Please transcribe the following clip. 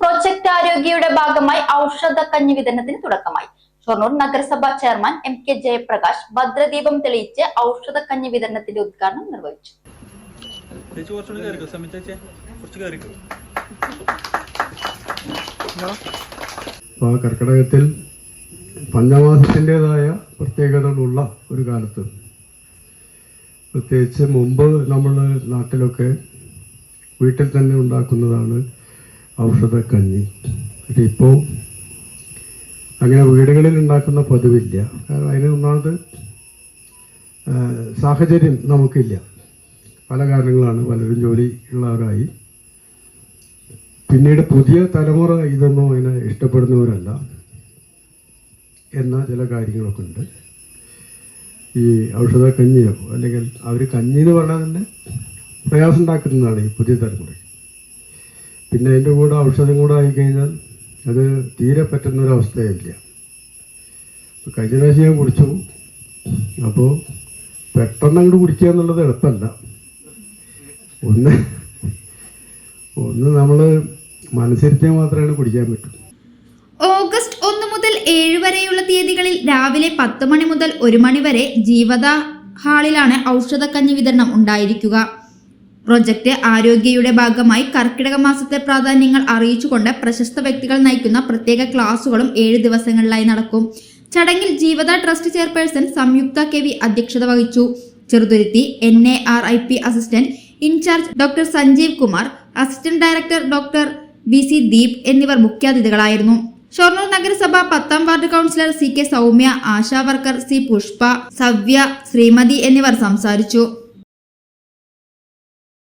Project ആരോഗ്യയുടെ ഭാഗമായി ഔഷധ കഞ്ഞി വിതരണത്തിന് തുടക്കമായി. ഷൊർണൂർ നഗരസഭ ചെയർമാൻ എം കെ ജയപ്രകാശ് ഭദ്രദീപം തെളിയിച്ച് ഔഷധ കഞ്ഞി വിതരണത്തിന്റെ ഉദ്ഘാടനം നിർവഹിച്ചു. കർക്കിടകത്തിൽ പഞ്ചമാസത്തിന്റെതായ പ്രത്യേകതകളുള്ള ഒരു കാലത്ത്. പ്രത്യേകിച്ച് മുമ്പ് നമ്മൾ നാട്ടിലൊക്കെ വീട്ടിൽ തന്നെ ഉണ്ടാക്കുന്നതാണ് ഔഷധക്കഞ്ഞി പക്ഷേ ഇപ്പോൾ അങ്ങനെ വീടുകളിൽ ഉണ്ടാക്കുന്ന പതിവില്ല. കാരണം അതിന് ഒന്നാമത് സാഹചര്യം നമുക്കില്ല. പല കാരണങ്ങളാണ് പലരും ജോലി ഉള്ളവരായി. പിന്നീട് പുതിയ തലമുറ ഇതൊന്നും അതിനെ ഇഷ്ടപ്പെടുന്നവരല്ല എന്ന ചില കാര്യങ്ങളൊക്കെ ഉണ്ട്. ഈ ഔഷധ കഞ്ഞിയോ അല്ലെങ്കിൽ അവർ കഞ്ഞി എന്ന് പറഞ്ഞാൽ തന്നെ പ്രയാസം ഉണ്ടാക്കുന്നതാണ് ഈ പുതിയ തലമുറ പിന്നെ അതിന്റെ കൂടെ ഔഷധം കൂടെ ആയിക്കഴിഞ്ഞാൽ അത് തീരെ പറ്റുന്നൊരവസ്ഥയില്ല. കഴിഞ്ഞ പ്രാവശ്യം ഞാൻ കുടിച്ചു. അപ്പോൾ പെട്ടെന്ന് അങ്ങോട്ട് കുടിക്കുക എന്നുള്ളത് എളുപ്പമല്ല. ഒന്ന് ഒന്ന് നമ്മൾ മനസ്സിരുത്തിയാൽ മാത്രമാണ് കുടിക്കാൻ പറ്റും. ഓഗസ്റ്റ് ഒന്ന് മുതൽ ഏഴ് വരെയുള്ള തീയതികളിൽ രാവിലെ പത്ത് മണി മുതൽ ഒരു മണി വരെ ജീവത ഹാളിലാണ് ഔഷധക്കഞ്ഞി വിതരണം ഉണ്ടായിരിക്കുക. പ്രൊജക്ട് ആരോഗ്യയുടെ ഭാഗമായി കർക്കിടക മാസത്തെ പ്രാധാന്യങ്ങൾ അറിയിച്ചുകൊണ്ട് പ്രശസ്ത വ്യക്തികൾ നയിക്കുന്ന പ്രത്യേക ക്ലാസുകളും ഏഴ് ദിവസങ്ങളിലായി നടക്കും. ചടങ്ങിൽ Jeevatha trust chairperson Samyuktha K V അധ്യക്ഷത വഹിച്ചു. Cheruthuruthy N A R I P assistant incharge doctor Sanjeev Kumar assistant director doctor V C Deep എന്നിവർ മുഖ്യാതിഥികളായിരുന്നു. ഷൊർണൂർ നഗരസഭ പത്താം ward councillor C K Soumya ASHA worker C Pushpa Savya Shrimati എന്നിവർ സംസാരിച്ചു.